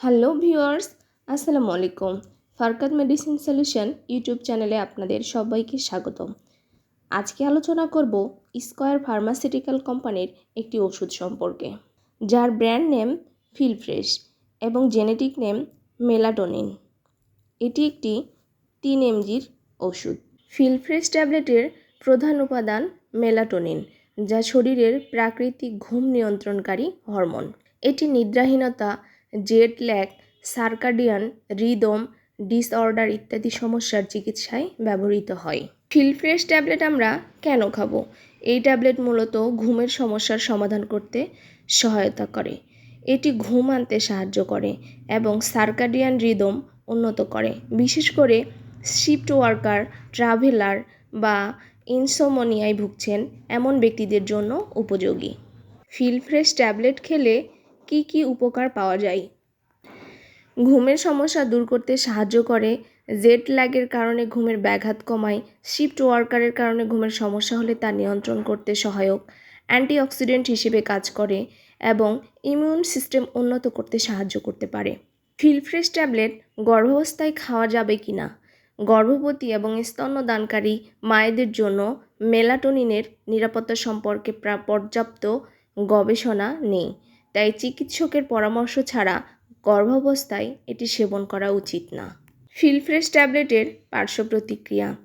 Hello viewers, আসসালামু আলাইকুম। ফারকাত medicine solution YouTube চ্যানেলে আপনাদের সবাইকে স্বাগত আজকে আলোচনা করব স্কয়ার ফার্মাসিউটিক্যাল কোম্পানির একটি ওষুধ সম্পর্কে, যার ব্র্যান্ড নেম ফিলফ্রেশ এবং জেনেটিক নেম মেলাটোনিন। এটি একটি তিন এমজির ওষুধ। ফিলফ্রেশ ট্যাবলেটের প্রধান উপাদান মেলাটোনিন, যা শরীরের প্রাকৃতিক ঘুম নিয়ন্ত্রণকারী হরমোন। এটি নিদ্রাহীনতা jet lag circadian rhythm disorder ইত্যাদি সমস্যার চিকিৎসায় ব্যবহৃত হয়। ফিলফ্রেশ ট্যাবলেট আমরা কেন খাব? এই ট্যাবলেট মূলত ঘুমের সমস্যার সমাধান করতে সহায়তা করে। এটি ঘুম আনতে সাহায্য করে এবং সার্কাডিয়ান রিদম উন্নত করে। বিশেষ করে শিফট ওয়ার্কার ট্রাভেলার বা ইনসোমোনিয়ায় ভুগছেন এমন ব্যক্তিদের জন্য উপযোগী। ফিলফ্রেশ ট্যাবলেট খেলে কি কি উপকার পাওয়া যায়? ঘুমের সমস্যা দূর করতে সাহায্য করে। জেট ল্যাগের কারণে ঘুমের ব্যাঘাত কমায়। শিফট ওয়ার্কারের কারণে ঘুমের সমস্যা হলে তা নিয়ন্ত্রণ করতে সহায়ক। অ্যান্টিঅক্সিডেন্ট হিসেবে কাজ করে এবং ইমিউন সিস্টেম উন্নত করতে সাহায্য করতে পারে। ফিলফ্রেশ ট্যাবলেট গর্ভাবস্থায় খাওয়া যাবে কি না গর্ভবতী এবং স্তন্যদানকারী মায়েদের জন্য মেলাটোনিনের নিরাপত্তা সম্পর্কে পর্যাপ্ত গবেষণা নেই। তাই চিকিৎসকের পরামর্শ ছাড়া গর্ভাবস্থায় এটি সেবন করা উচিত না। ফিলফ্রেশ ট্যাবলেটের পার্শ্ব প্রতিক্রিয়া।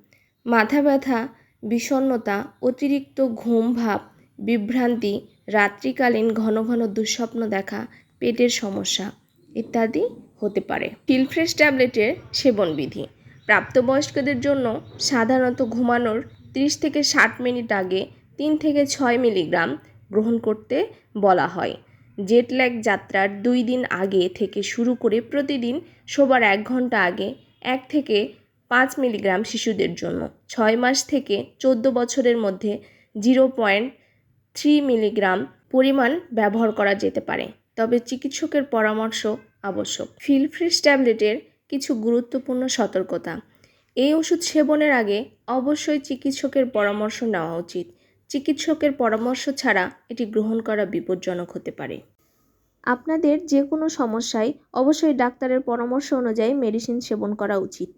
মাথা ব্যথা বিষণ্নতা অতিরিক্ত ঘুম ভাব, বিভ্রান্তি, রাত্রিকালীন ঘন ঘন দুঃস্বপ্ন দেখা, পেটের সমস্যা ইত্যাদি হতে পারে। ফিলফ্রেশ ট্যাবলেটের সেবনবিধি। প্রাপ্তবয়স্কদের জন্য সাধারণত ঘুমানোর ত্রিশ থেকে ষাট মিনিট আগে তিন থেকে ছয় মিলিগ্রাম গ্রহণ করতে বলা হয়। জেটল্যাগ যাত্রার দুই দিন আগে থেকে শুরু করে প্রতিদিন শোবার এক ঘণ্টা আগে এক থেকে পাঁচ মিলিগ্রাম শিশুদের জন্য। ছয় মাস থেকে চোদ্দ বছরের মধ্যে জিরো পয়েন্ট থ্রি মিলিগ্রাম পরিমাণ ব্যবহার করা যেতে পারে। তবে চিকিৎসকের পরামর্শ আবশ্যক। ফিলফ্রেশ ট্যাবলেটের কিছু গুরুত্বপূর্ণ সতর্কতা। এই ওষুধ সেবনের আগে অবশ্যই চিকিৎসকের পরামর্শ নেওয়া উচিত। চিকিৎসকের পরামর্শ ছাড়া এটি গ্রহণ করা বিপজ্জনক হতে পারে। আপনাদের যে কোনো সমস্যায় অবশ্যই ডাক্তারের পরামর্শ অনুযায়ী মেডিসিন সেবন করা উচিত।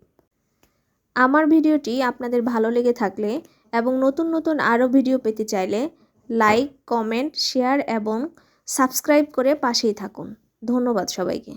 আমার ভিডিওটি আপনাদের ভালো লেগে থাকলে এবং নতুন নতুন আরও ভিডিও পেতে চাইলে লাইক, কমেন্ট, শেয়ার এবং সাবস্ক্রাইব করে পাশেই থাকুন। ধন্যবাদ সবাইকে।